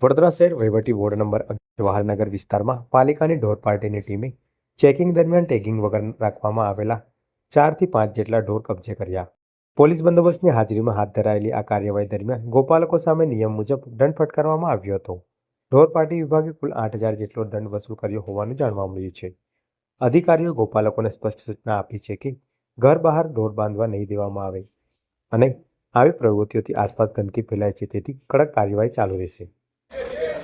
વડોદરા શહેર વહીવટી ward number Jawahar Nagar વિસ્તારમાં પાલિકાની ઢોર પાર્ટીની ટીમે ચેકિંગ દરમિયાન ટેગિંગ વગર રાખવામાં આવેલા ચારથી પાંચ જેટલા ઢોર કબજે કર્યા. પોલીસ બંદોબસ્તની હાજરીમાં હાથ ધરાયેલી આ કાર્યવાહી દરમિયાન ગોપાલકો સામે નિયમ મુજબ દંડ ફટકારવામાં આવ્યો હતો. ઢોર પાર્ટી વિભાગે કુલ આઠ હજાર જેટલો દંડ વસૂલ કર્યો હોવાનું જાણવા મળ્યું છે. અધિકારીઓ ગોપાલકોને સ્પષ્ટ સૂચના આપી છે કે ઘર બહાર ઢોર બાંધવા નહીં દેવામાં આવે અને આવી પ્રવૃત્તિઓથી આસપાસ ગંદકી ફેલાય છે તેથી કડક કાર્યવાહી ચાલુ રહેશે.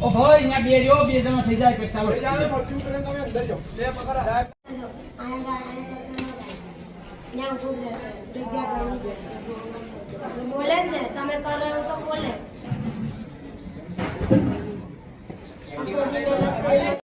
ઓ ભાઈ અહીંયા બે રહ્યો બે જણા થઈ જાય પૈસા થઈ જાય પછી ઉતરે તમે અંદર જાઓ લે પકડા. ના ઉભું રહેશે જગ્યા ઘણી બોલે ને તમે કરો તો બોલે.